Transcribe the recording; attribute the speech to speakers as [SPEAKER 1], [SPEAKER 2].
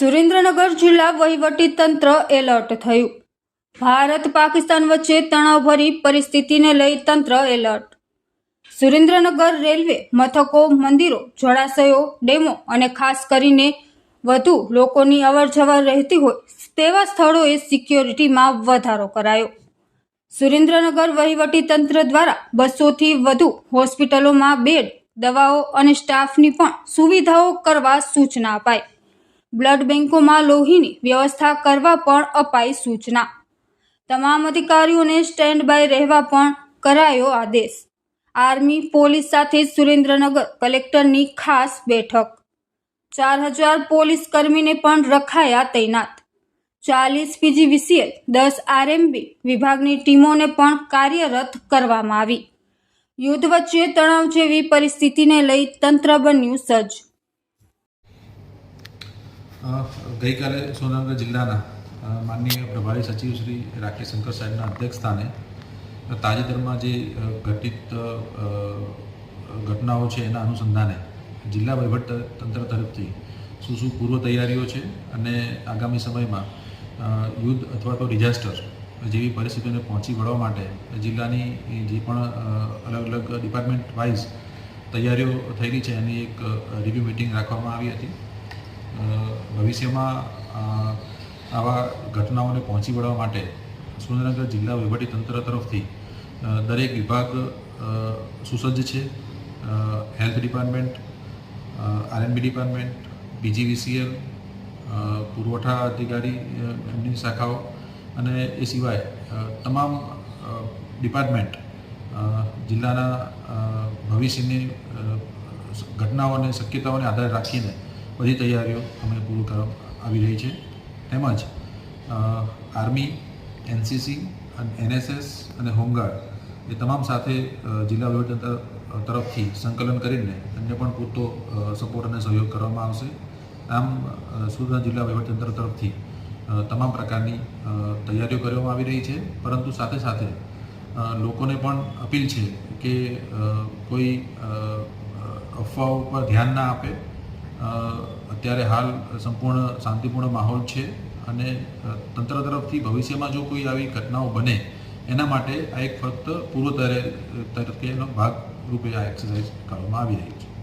[SPEAKER 1] સુરેન્દ્રનગર જિલ્લા વહીવટી તંત્ર એલર્ટ થયું. ભારત પાકિસ્તાન વચ્ચે તણાવભરી પરિસ્થિતિને લઈ તંત્ર એલર્ટ. સુરેન્દ્રનગર રેલવે, મથકો, મંદિરો, જળાશયો, ડેમો અને ખાસ કરીને વધુ લોકોની અવરજવર રહેતી હોય તેવા સ્થળોએ સિક્યોરિટીમાં વધારો કરાયો. સુરેન્દ્રનગર વહીવટી તંત્ર દ્વારા બસોથી વધુ હોસ્પિટલોમાં બેડ, દવાઓ અને સ્ટાફની પણ સુવિધાઓ કરવા સૂચના અપાઈ. બ્લડ બેંકોમાં લોહીની વ્યવસ્થા કરવા પણ અપાઈ સૂચના. તમામ અધિકારીઓને સ્ટેન્ડ બાય રહેવા પણ કરાયો આદેશ. આર્મી પોલીસ સાથે સુરેન્દ્રનગર કલેક્ટરની ખાસ બેઠક. ચાર હજાર પોલીસ કર્મીને પણ રખાયા તૈનાત. ચાલીસ પીજીવીસીએલ, દસ આરએમબી વિભાગની ટીમોને પણ કાર્યરત કરવામાં આવી. યુદ્ધ વચ્ચે તણાવ જેવી પરિસ્થિતિને લઈ તંત્ર બન્યું સજ્જ.
[SPEAKER 2] ગઈકાલે સુરેન્દ્રનગર જિલ્લાના માનનીય પ્રભારી સચિવ શ્રી રાકેશ શંકર સાહેબના અધ્યક્ષસ્થાને તાજેતરમાં જે ઘટિત ઘટનાઓ છે એના અનુસંધાને જિલ્લા તંત્ર તરફથી શું શું પૂર્વ તૈયારીઓ છે અને આગામી સમયમાં યુદ્ધ અથવા તો ડિઝાસ્ટર જેવી પરિસ્થિતિઓને પહોંચી વળવા માટે જિલ્લાની જે પણ અલગ અલગ ડિપાર્ટમેન્ટ વાઇઝ તૈયારીઓ થયેલી છે એની એક રિવ્યુ મિટિંગ રાખવામાં આવી હતી. ભવિષ્યમાં આવા ઘટનાઓને પહોંચી વળવા માટે સુરેન્દ્રનગર જિલ્લા તંત્ર તરફથી દરેક વિભાગ સુસજ્જ છે. Health department RNB department BGVCL પુરવઠા અધિકારી એમની શાખાઓ અને એ સિવાય તમામ ડિપાર્ટમેન્ટ જિલ્લાના ભવિષ્યની ઘટનાઓને શક્યતાઓને આધારે રાખીને બધી તૈયારીઓ અમે પૂરું કરવા આવી રહી છે. તેમજ આર્મી, એનસીસી, અને, એનએસએસ અને હોમગાર્ડ એ તમામ સાથે જિલ્લા વહીવટતંત્ર તરફથી સંકલન કરીને એમને પણ પૂરતો સપોર્ટ અને સહયોગ કરવામાં આવશે. આમ સુરત જિલ્લા વહીવટતંત્ર તરફથી તમામ પ્રકારની તૈયારીઓ કરવામાં આવી રહી છે. પરંતુ સાથે સાથે લોકોને પણ અપીલ છે કે કોઈ અફવાઓ પર ધ્યાન ના આપે. અત્યારે હાલ સંપૂર્ણ શાંતિપૂર્ણ માહોલ છે અને તંત્ર તરફથી ભવિષ્યમાં જો કોઈ આવી ઘટનાઓ બને, એના માટે આ એક ફક્ત પૂર્વ તૈયારી તરીકેનો ભાગ રૂપે આ એક્સરસાઇઝ કરવામાં આવી રહી છે.